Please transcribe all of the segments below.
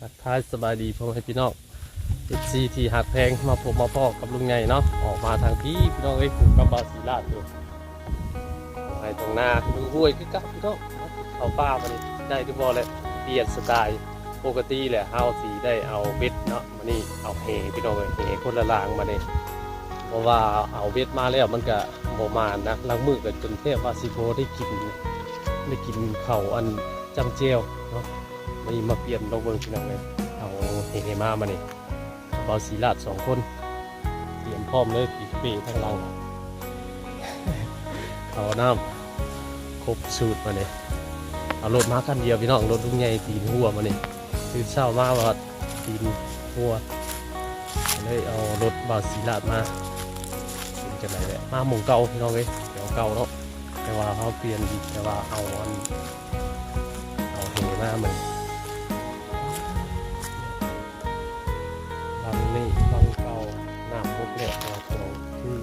ทักทายสบายดีพ่อแม่พี่น้องเอซีที่หักแพงมาพบมาพ่อกับลุงไงเนาะออกมาทางพี่พี่น้องเอ้ยผูกกับบาสีลาดอยู่ไปตรงหน้าดูห้วยคือกับพี่น้องเอาป้ามานี่ได้ทุกบอเลยเปลี่ยนสไตล์ปกติแหละเฮาสีได้เอาเบ็ดเนาะมานี่เอาเฮพี่น้องเอ้ยเฮคนละลางมาเนี่ยเพราะว่าเอาเบ็ดมาแล้วมันก็โมมานะล้างมือกันจนเทพว่าสิโบได้กินได้กินเข่าอันจำเจียว มามาเปลี่ยนลงเบิ่งพี่น้องเลยเอาเฮเฮมามานี่เบาสีลาดสองคนเตรียมพร้อมเลยปีกเป้ทั้งหลังเอาน้ำครบสูตรมาเนี่ยเอารถมาคันเดียวพี่น้องรถลุงใหญ่ตีนหัวมาเนี่ยคือเช้ามาว่าตีนหัวเลยเอารถบาสีลาดมาเป็นจังไรแหละมาหมุงเก่าพี่น้องเลยเดี๋ยวเก่าเนาะแต่ว่าเขาเปลี่ยนแต่ว่าเอาอันเอาเฮมาเหมือนล น้ำพุกเนี่ยมาตรงที่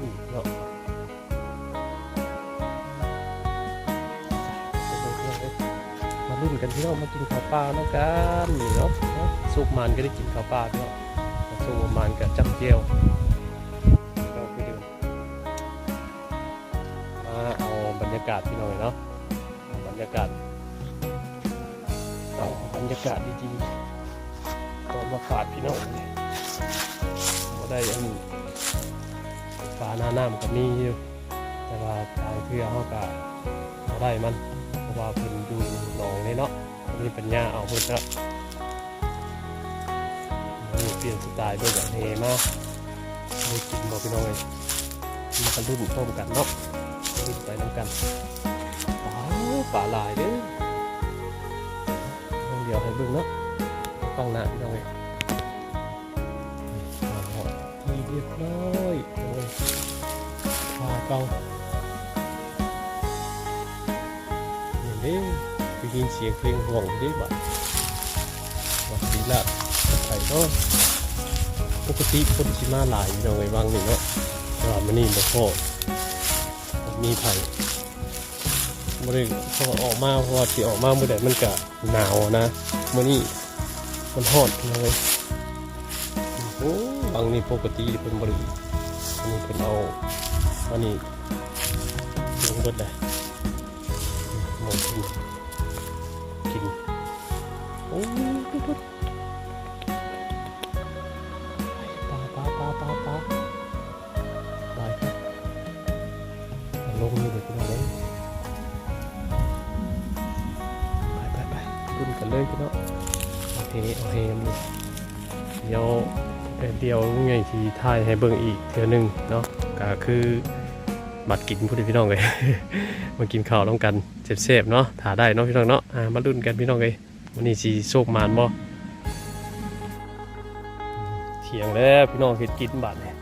อีกเนาะมาลุ้นกันพี่น้องมากินข้าวปลาเนาะกันนี่เนาะสุกมันก็ได้กินข้าวปลาพี่น้องสุกมันกับจำเจียวก็คือเดิมาเอาบรรยากาศพี่น้องเนาะเอาบรรยากาศเอาบรรยากาศดีๆก็มาฝากพี่น้องมา ได้อันปลาหน้าน้ำกับมีอยู่แต่ว่าทางเพื่อเขาก็เอาได้มัน เพราะว่าเพิ่นดูหนองนี่เนาะมีปัญญาเอาเพิ่นเนาะเปลี่ยนสไตล์ด้วยแบบเฮมากไม่กินบอกพี่น้องเลยมากันรุ่นพร้อมกันเนาะรุ่นไปน้ำกันว้าวปลาลายเด้อเดี๋ยวให้เบิ่งเนาะกล้องหน้าพี่น้องเลย เรียบร้อยโอ้ยพากล้องนี่เด้ไปยินเสียงเพลงห่วงเด้บ่ะวัดดีละไผ่ก็ปกติคนชิมาหลายพี่น้อยบางนี่เนาะแต่ว่ามันนี่บ่พอมีไผ่บ่ได้พอออกมาพราะว่าที่ออกมาเมื่อใดมันก็หนาวนะมื้อนี้มันหอดเลย บางนี่ปกติเป็นบริอันนี้เป็นเอาอันนี้ลงเบิดเลย เอ่อเดี๋ยวไงที่ถ่ายให้เบิ่งอีกเทื่อหนึงเนาะก็คือบัตรกินผู้ใดพี่น้องเลยมากินข้าวน้องกันเซฟๆเนาะถ่าได้เนาะพี่น้องเนาะอ่ามาลุ้นกันพี่น้องเลยวันนี้สีโชคมานบ่เที่ยงแล้วพี่น้องเฮ็ดกินบัตรเนี่ย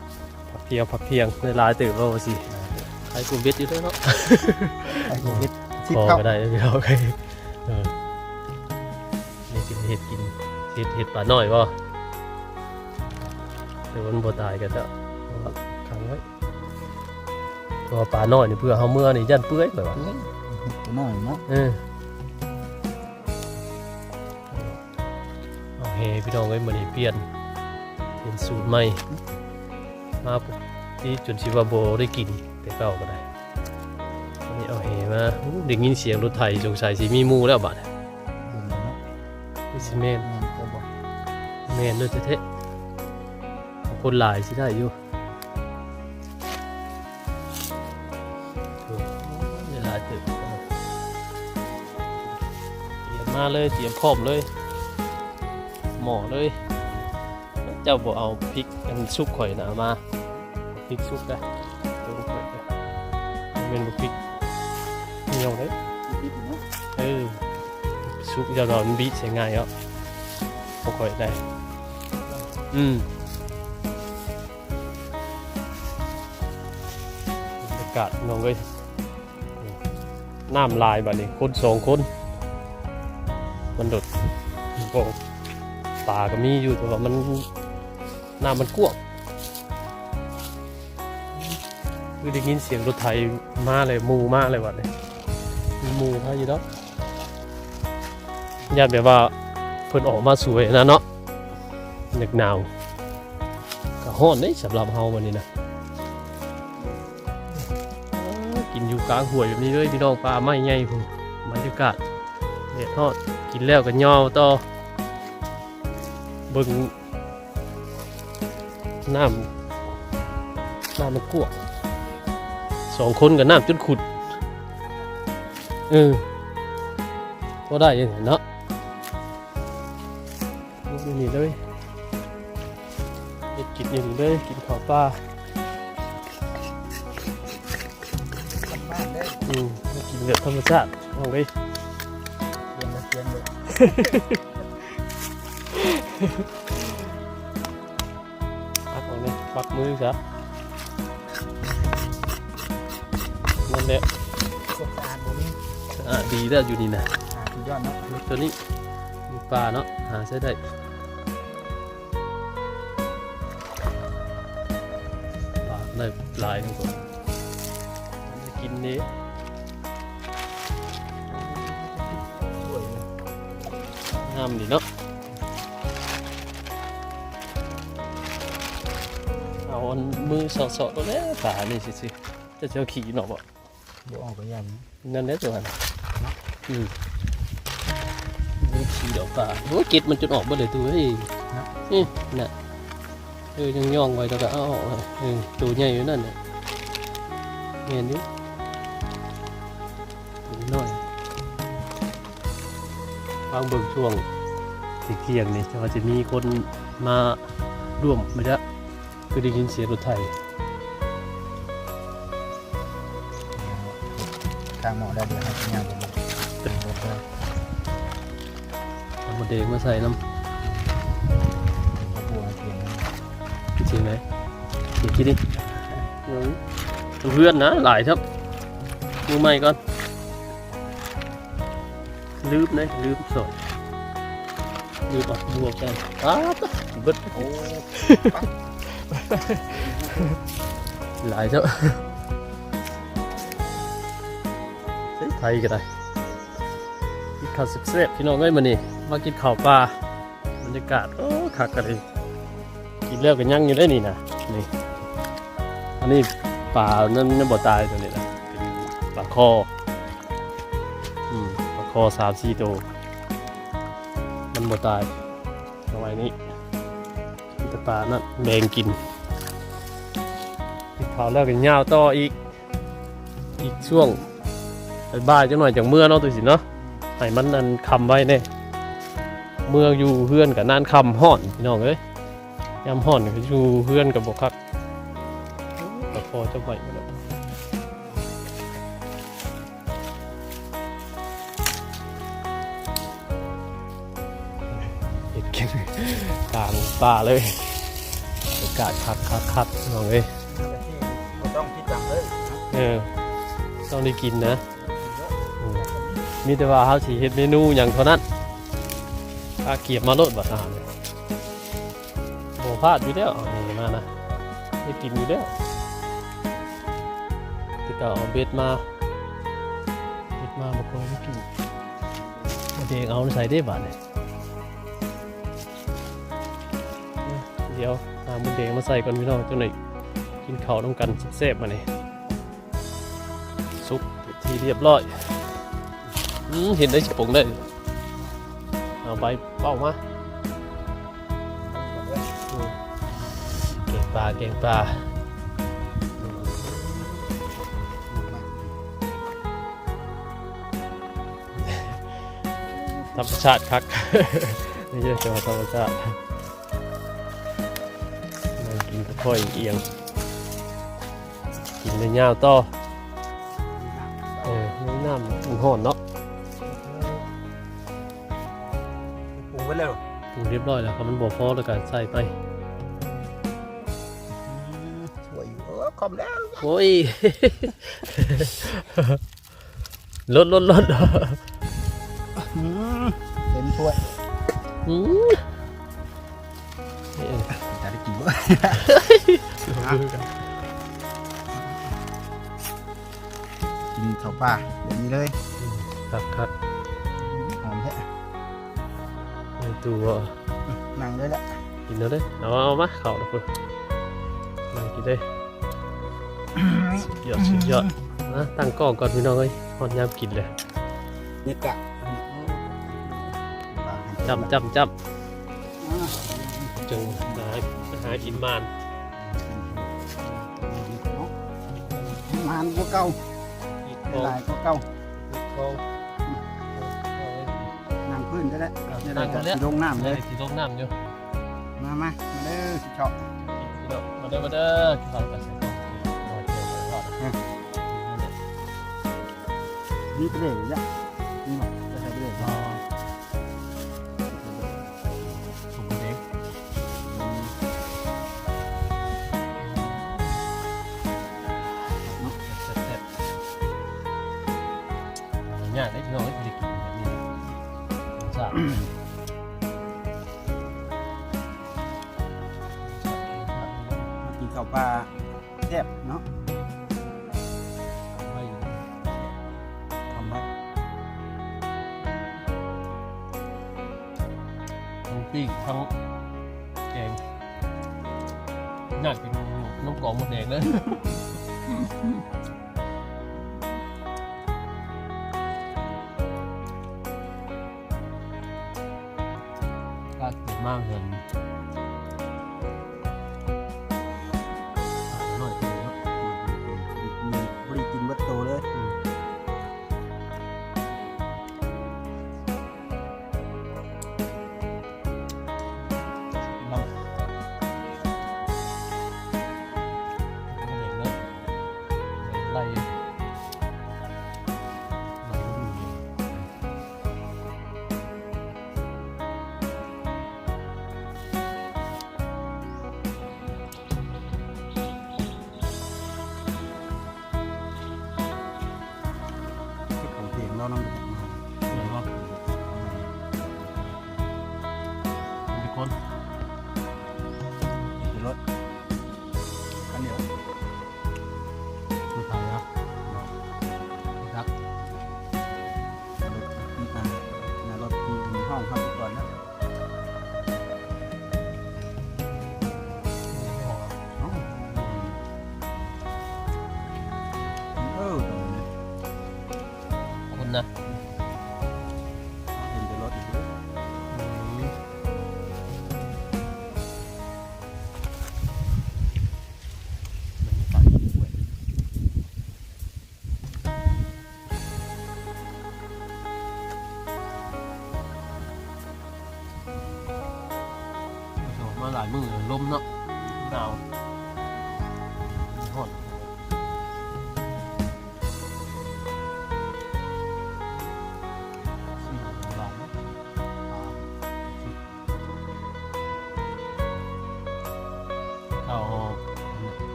พักเที่ยงพักเที่ยงในลายตื่นแล้วว่าสิใครกลุ่มเวทอยู่ด้วยเนาะไอ้หนูเฮ็ดชิดพอเข้าก็ได้พี่น้องเอ้ยเออนี่กินเห็ดกินเห็ดเห็ดปลาน้อยป่ะแต่วันบ่ตายกันจะขังไว้เพราะว่าปลาน้อยนี่เพื่อเฮาเมื่อนี่ยันเปื่อยแบบว่าเฮ้ยตัวน้อยเนาะเออเอาเฮพี่น้องเอ้ยมื้อนี้เปลี่ยนเป็นสูตรใหม่มาปุ๊บที่จนสิว่าบ่ได้กินแต่เก่าก็ได้วันนี้เอาเฮมาอู้ได้ยินเสียงรถไถสงสัยสิมีหมู่แล้วบัดเบิ่งเนาะคือสิเมนแม่นก็บอกเมนด้วยเทะๆ คนหลายสิได้อยู่โอ้ยหลายตึกเตรียมมาเลยเตรียมพร้อมเลย หมอเลย เจ้าบอกเอาพริกอันซุปข่อยนะมาพริกซุปได้ลงข่อยได้เป็นพริกเหนียวเลยเออซุปจ้าดอนบีใช้ง่ายอะบ่ค่อยได้อืม กาศน้องเอ้ยน้ำลายแบบนี้คนสองคนมันโดดบอกป่าก็มีอยู่แต่ว่ามันน้ำมันกวางคือได้ยินเสียงรถไถมาเลยมูมาเลยวัดนี้มีมูมาอยู่แล้วญาติแบบว่าเพิ่นออกมาสวยนะเนาะหนึกหนาวก็ฮ้อนเด้สำหรับเฮาวันนี้นะ กลางห้วยแบบนี้เลยพี่น้องปลาไม้ใหญ่พุ่นบรรยากาศเด็ดทอดกินแล้วก็ย่อต่อเบิ่งน้ำน้ำมันกวกสองคนกับน้ำจนขุดเออก็ได้ยังเนาะนี่นี่เลยเฮ็ดกินอย่างนี้เลยกินข้าวปลา อืมกินแบบธรรมชาติเอาเลยเรียนมาเรียนเลยปักเอาเลยปักมือซะนั่นแหละพวกสะอาดบ่มีสะอาดดีแล้วอยู่นี่นะสุดยอดเนาะตัวนี้มีปลาเนาะหาใช้ได้ปลาได้หลายทั้งหมดมัน นนี้สวยเลยงามดีเนาะ เอาอันมือสอดๆตัวนี้ปลานี่สิสิจะเจ้าขี่หนอกบ่บ่ออกก็ยันนั่นแหละตัวนั้นอืมมือขี่ดอกปลาโอ้ยเก็ดมันจนออกมาเลยตัวเฮ้ยนี่น่ะเออยังย่องไว้แล้วก็เอาออกเลยเออตัวใหญ่อยู่นั่นน่ะเห็นอ ฟังเบิ่งช่วงเที่ยงนี่จะว่าจะมีคนมาร่วมไม่ได้ก็ได้ยินเสียงรถไถทางหมอได้เดี๋ยวให้ที่งานผมเป็นรถเลยเอาหมาเดงมาใส่น้ก็บัวเปลี่ยนำจริงไหมเดี๋ยวคิดดิเพื่อนนะหลายครับมือใหม่ก่อน ลืมนะลืมสดลืมออกบวกกันอ้าวตะเบิดโอ้หลายเจ้าเฮ้ยไทยก็ได้กินข้าวเซ็บๆพี่น้องเอ้ยมานี่มากินข้าวปลาบรรยากาศโอ้คักกันเลยกินแล้วกันยั่งอยู่ได้นี่นะนี่อันนี้ปลานั่นนั่นบ่ตายตัวนี้นะเป็นปลาคออืมปลาค อสามสี่ตัว มันบ่ตายเอาไว้นี่มีแต่ปลานั่นแบงกินกินข้าแล้วกันยาวต่ออีก อีกช่วงบ่ายจังหน่อยจากเมื่อเนาะตัวสิเนาะให้มันนั่นคำไว้เนี่ยเมื่ออยู่เพื่อนกับนานคำห่อนพี่น้องเอ้ยยามห่อนก็อยู่เพื่อนกับบกคักก็พอจะไหวมาแล้ว ป่าเลยอากาศคักคักคักพี่น้องเอ้ยบ่ต้องคิดจังเลยเออต้องได้กินนะอืมมีแต่ว่าเขาสิเฮ็ดเมนูอย่างเท่านั้นถ้าเกียบมาโลดบัดอาหารเนี่ยโบพลาดอยู่แล้วเอานี่มานะได้กินอยู่แล้วที่เก่าเอาเบ็ดมาเบ็ดมาบางคนไม่กินมาเดงเอาใส่ได้บาดเนี่ย เดี๋ยวหามันเดงมาใส่ก่อนพี่น้องจังหน่อยกินข้าวต้องกันแซ่บมาเนี่ยซุปทีเรียบร้อยเห็นได้สิปงได้เอาใบเป้ามาเก่งปลาเก่งปลาธรรมชาติคักไม่ใช่จังธรรมชาติ ค่อยเอียง กินในยาวต่อเออไม่น้ำมันห่อนเนาะปรุงไว้แล้วปรุงเรียบร้อยแล้วครับมันบอกพอแล้วก็ใส่ไปสวยอยู่เออขอบแล้วโอ้ยลดลดลดเต็มถ้วย กินบ่กินข้าวปลาแบบนี้เลยครับครับหอมแท้เอตัวนั่งเลยแหละกินแล้วเด้อเอาเอามาเข่าแล้วพุ่นมากินได้สุดยอดสุดยอดนะตั้งกล้องก่อนพี่น้องเอ้ยฮอดยามกินเลยนี่กะจำจำจำจึง หาหากินมานมานกว่าเก่าอีกหลายกว่าเก่าทองนั่งพื้นก็ได้จะได้นั่งกักันนแล้วลงน้ำเลเลยยสีลงน้ำอยู่มามามาเด้อสิเฉาะพี่น้องมาเด้อมาเด้อกินข้าวกันสิรอเจอกันรอดนะนี่ไปเลยจ้ะ ปิ้งทั้งแกงน่ากินน้ำกรองหมดแดงเลยกาเกิดมากเลย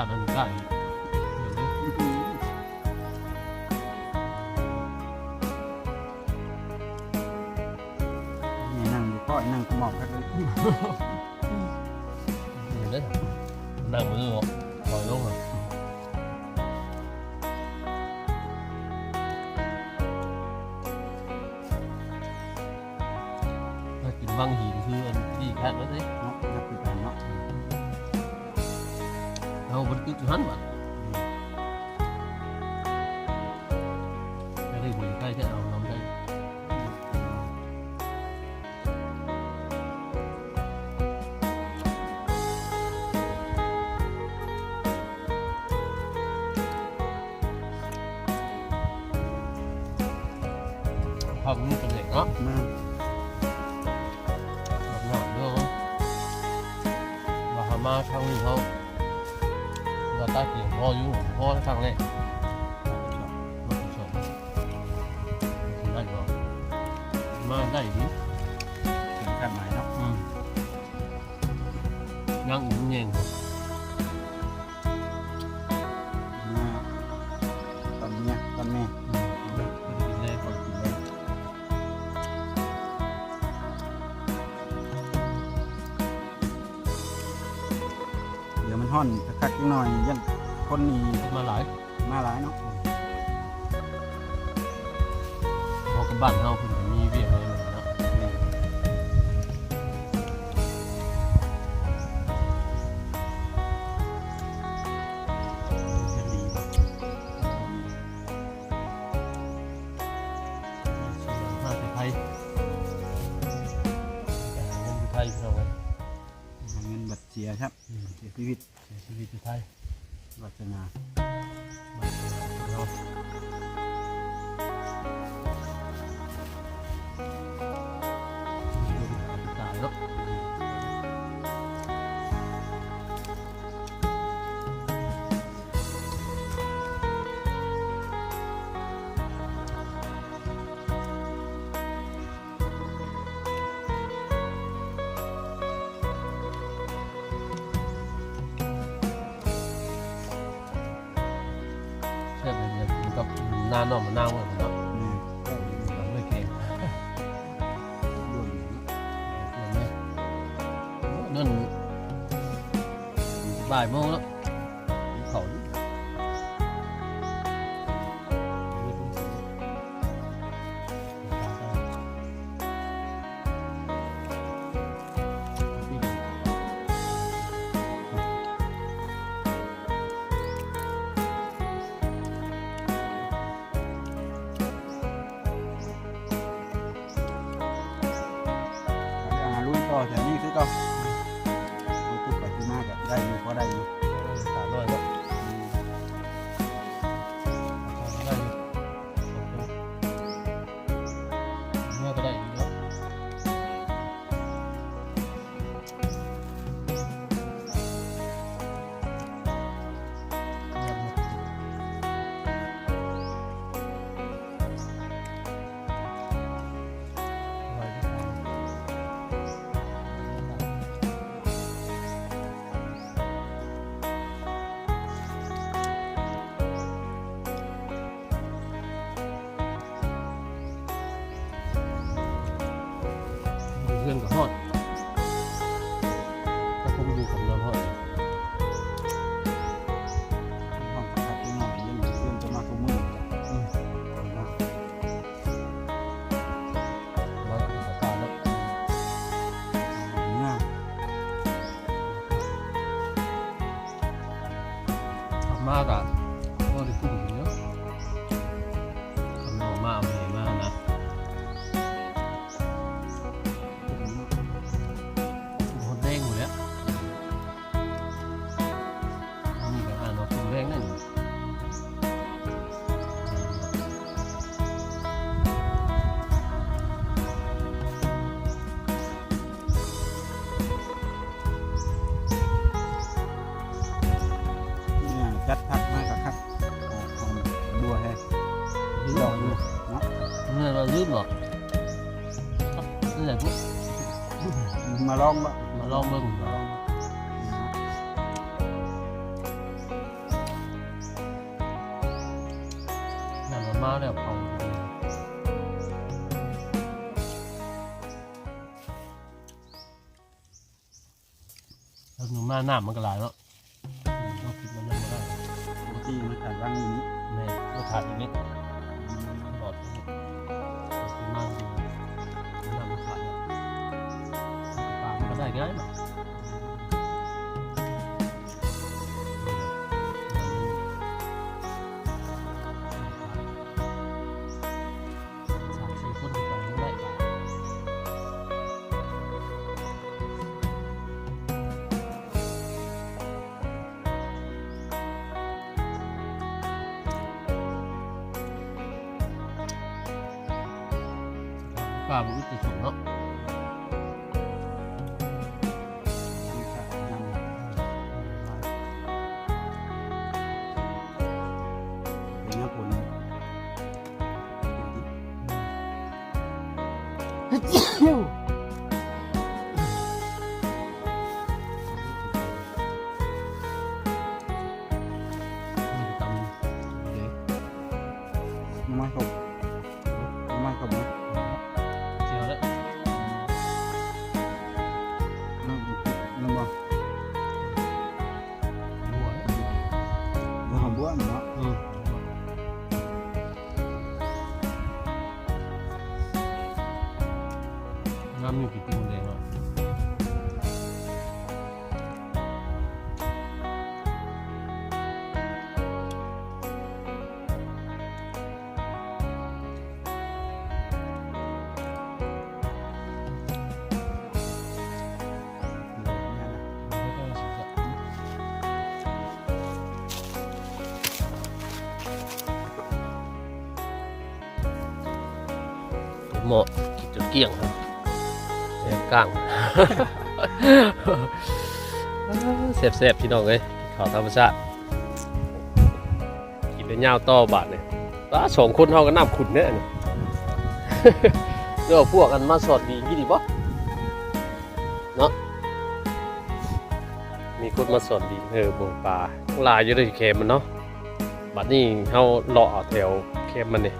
ญาติมันใกล้เดี๋ยวนี้นี่นั่งอยู่ก้อยนั่งขมอบกันเลยเดี๋ยวนี้นั่งมือบอกปล่อยลงอะมากินวังหินคืออันที่แค่นั้นสิเนา เอาบ เราตาเกียงพ่ออยู่พ่อทางนี้มาได้บ่มาได้ดิถึงกันหมเนาะยังอิ่เงี้ย คักๆหน่อยยันคนนี้มาหลายมาหลายเนาะพอกับบ้านเฮาเพิ่น เสียชีวิตเสียชีวิตอยู่ไทยวัฒนามาเรา หน้าหน่อมะนาวเหมือนกันเนาะแม่เราไม่เก่งร่วมเห็นไหมนั่นบ่ายโมงแล้ว ก็ได้ ขับ มันมาแล้วเขาแล้วหนูมาหน้ามันก็หลายแล้วเราคิดมันยังไม่ได้ปกติมันขาดวางอยู่นี้แม่ก็ขาดอีกนิด ป่าบุญติสูงเนาะ น้ำมีกี่ติ้งแด กลางเสียบเสียบๆพี่น้องเอ้ยข้าวธรรมชาติกินแล้วยาวต่อบาทเนี่ยว้าสองคนเท่ากันน้ำขุนเนี่ยเดี๋ยวพวกกันมาสอดดีกี่ดีบ่เนาะมีคนมาสอดดีเออบ่ปลาลายอยู่ในเค็มมันเนาะบัดนี้เฮาเลาะเอแถวเค็มมันนี่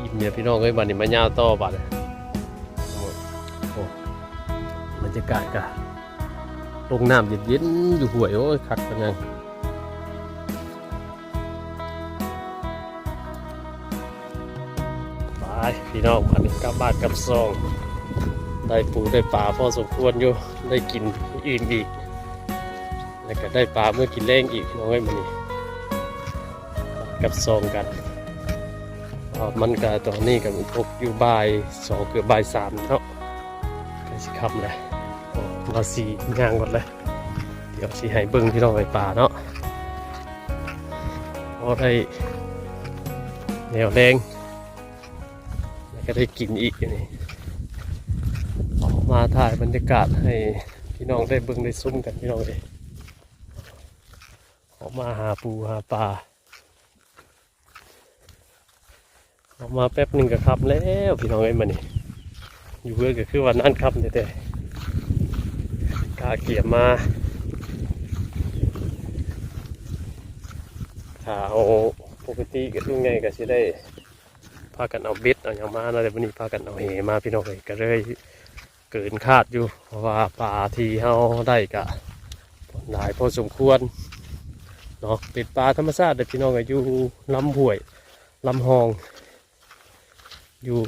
ยิ้มเนี่ยพี่น้องเอ้ยบันนี้มายาวต่อบัดเลย รยากาศกะลงน้ำเย็นๆอยู่ห่วยโอ้ยคักกันยังไปพี่น้องอันนี้กลับบ้านกลับซอง ได้ปูได้ปลาพอสมควรอยู่ได้กินอื่นอีกแล้วก็ได้ปลาเมื่อกินแรงอีกน้องเอ้มันนี่กับซองกันอ่ามันก็ตอนนี้ก็พบอยู่บ่ายสองเกือบบ่ายสามเนาะก็สิคำเลย เราสีย่างก่อนเลย เดี๋ยวสีให้เบิ้งที่เราไปป่าเนาะพอได้แนวแรงแล้วก็ได้กินอีกนี่ออกมาถ่ายบรรยากาศให้พี่น้องได้เบิ้งได้ซุ้มกันพี่น้องเลยออกมาหาปูหาปลาออกมาแป๊บหนึ่งก็ครับแล้วพี่น้องไอ้มานี่อยู่เพื่อก็คือวันนั้นครับแต่ กาเกียมมาถ้าเอาปกติก็ยังไงก็สิได้พากันเอาเบ็ดเอาอย่างมาแล้ววันนี้พากันเอาเหมาพี่น้องเลยก็เลยเกินคาดอยู่ เพราะว่าปลาที่เฮาได้กะหลายพอสมควรเนาะเป็นปลาธรรมชาติแต่พี่น้องก็อยู่ลำห้วยลำหอง อยู่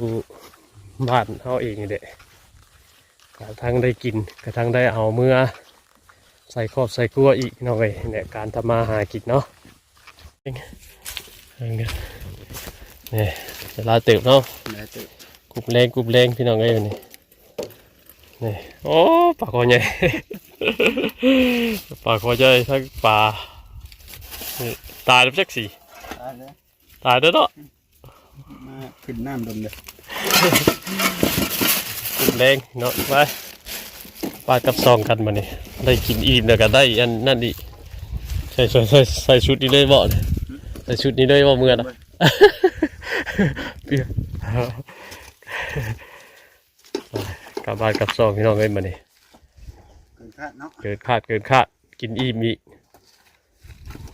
บ้านเขาเองนี่แหละ กระทั่งได้กินกระทั่งได้เอาเมื่อ ใส่ครอบใส่ครัวอีกหน่อยเนี่ยการทำมาหากินเนาะเนี่ยเวลาเติบเนาะได้เตะกรุบแรงกรุบแรงพี่น้องเอ้ยนี่นี่โอ้ปลาคอใหญ่ปลาคอใหญ่ทั้งปลานี่ตายแล้วจักสีตายเลยตายแล้วเนาะมาขึ้นน้ำดมเลย กรุบแรงเนาะไปปลากับซองกันมานี่ได้กินอิ่มแล้วก็ได้อันนั่นดิใส่ใส่ใส่ใส่ชุดนี้เลยบ่เนี่ยใส่ชุดนี้เลยบ่เมื่อนะเปรี้ยวกลับบ้านกลับซองพี่น้องเอ้ยมานี่เกินคาดเนาะเกิดคาดเกิดคาดกินอิ่มอีก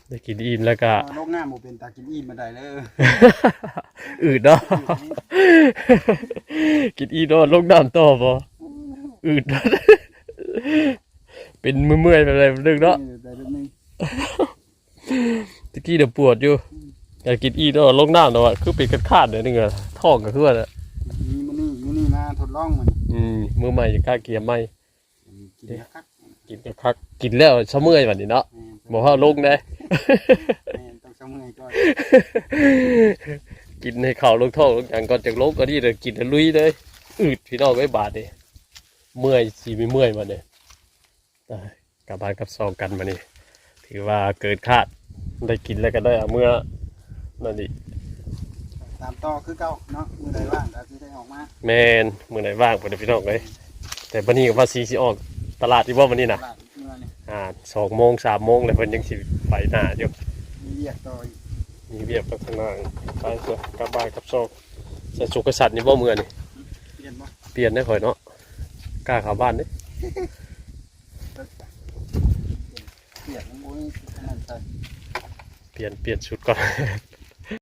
ได้กินอิ่มแล้วก็โรคหน้าโมเป็นตากินอิ่มมาได้เลยอืดเนาะกินอิ่มเนาะลงน้ำต่อบ่อืดเนาะเป็นเมื่อยๆไปเลยนึงเนาะได้เรื่องนึงตะกี้เดี๋ยวปวดอยู่อยากกินอิ่มเนาะลงน้ำเนาะคือเป็นกันขาดเลยนึงอะท้องก็คือว่าน่ะมีมันนี่มันนี่มาทดลองมันอืมมือใหม่จะกล้าเกียร์ใหม่กินคักกินก็คักกินแล้วเช้าเมื่อยวันนี้เนาะบอกว่าลงได้ ต้องเสมอก่อนกินให้เข่าลงท้องลงอย่างก่อนจากลงก็นี่เลยกินแล้วลุยเลยอืดพี่น้องไว้บาดเลยเมื่อยสีไม่เมื่อยมาเนี่ยได้กลับบ้านกับซองกันมานี่ถือว่าเกินคาดได้กินแล้วก็ได้เอาเมื่อนั่นดิตามต่อคือเก่าเนาะมือใดว่างก็สิได้ออกมาแมนมือไหนว่างไปเลยพี่น้องเลยแต่วันนี้กับว่าซีสิออกตลาดที่ว่าวันนี้ตนะ ลาดเมื่อนี่อ่าสองโมงสามโมงเลยเพิ่นยังสิไปหน้าอยู่มีเรียกต่ออีกมีเบียบไปข้างหน้าไปเถอะกลับบ้านกับซองใส่สุกษัตริย์นี่บ่เมือนี่เปลี่ยนบ่เปลี่ยนได้ข่อยเนาะกล้าเข้าบ้านเด้เปลี่ยนมันบ่มีอันนั่นใส่เปลี่ยนเปลี่ยนชุดก่อน